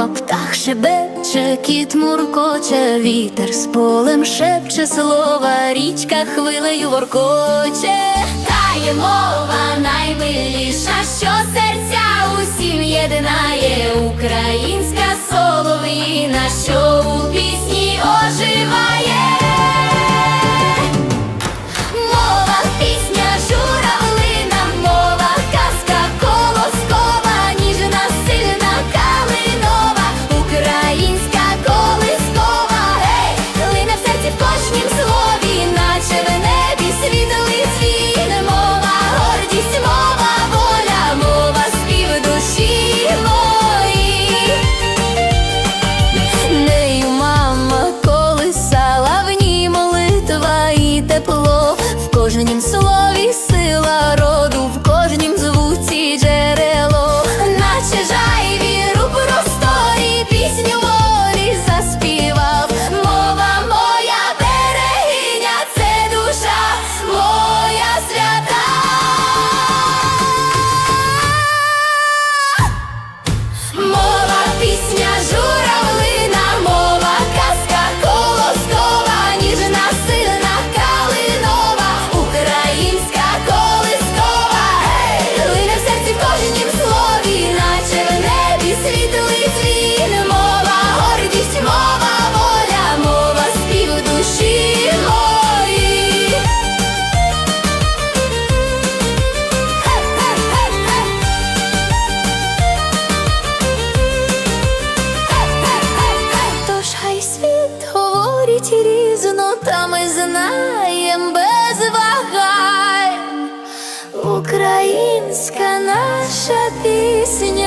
мова, птах шебече, кіт муркоче, вітер з полем шепче слова, річка хвилею воркоче, Тає мова наймиліша, що серця усім єдинає, українська солов'їна, що звеним світі різно, та ми знаєм без вагань, українська наша пісня.